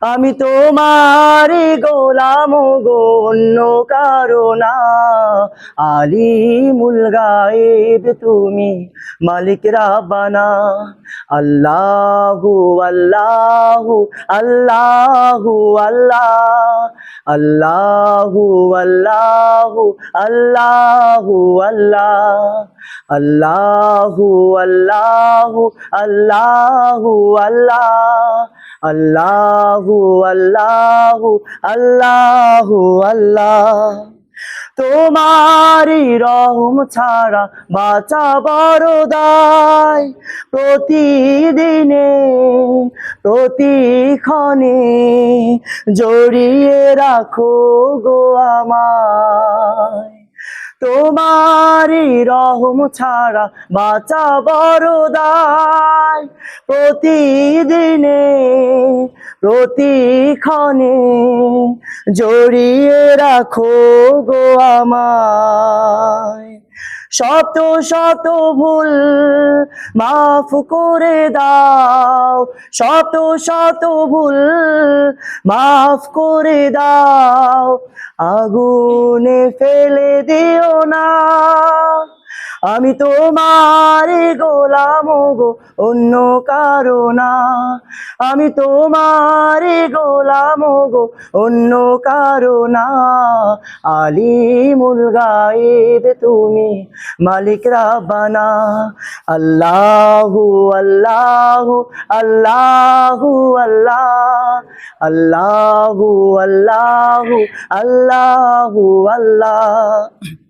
আমি তোমারি গোলাম গো অন্য না আলিমুল গায়েব তুমি মালিক রাব্বানা। আল্লাহু আল্লাহু আল্লাহু, আল্লাহ। আল্লাহু আল্লাহু আল্লাহু, আল্লাহ। আল্লাহু আল্লাহু আল্লাহু, আল্লাহ। আল্লাহু আল্লাহু আল্লাহু, আল্লাহ তোমারি রহম ছাড়া বাঁচা বড় দায়। প্রতিদিনে, প্রতিক্ষণে জড়িয়ে রাখো গো আমায়। তোমারি রহম ছাড়া বাঁচা বড় প্রতিদিনে প্রতিক্ষণে জড়িয়ে রাখো গো আমায়। শত শত ভুল মাফ করে দাও, শত শত ভুল মাফ করে দাও, আগুনে ফেলে দিও না। আমি তোমার গোলাম গো, অন্য কারও না। আমি তোমার গোলাম গো, অন্য কারও না। আলিমুল গায়েব তুমি মালিক রাব্বানা। আল্লাহু আল্লাহু আল্লাহু, আল্লাহ। আল্লাহু আল্লাহু আল্লাহু, আল্লাহ।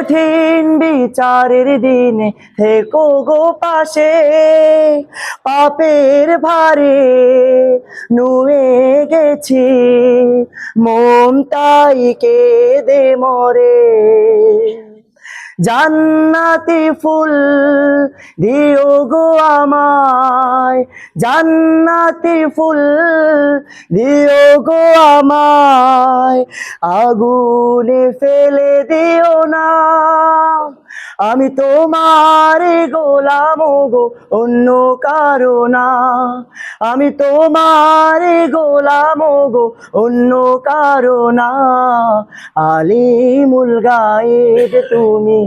কঠিন বিচারের দিনে থেকো গো পাশে। পাপের ভারে নুয়ে গেছি, মন তাই দে মরে। জান্নাতি ফুল দিও গো আমায়, জান্নাতি ফুল দিও গো আমায়। আগুনে ফেলে দিও না। আমি তোমার গোলাম গো, অন্য কারও না। আমি তোমার গোলাম গো, অন্য কারও না। আলিমুল গায়েব তুমি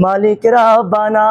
মালিক রাব্বানা।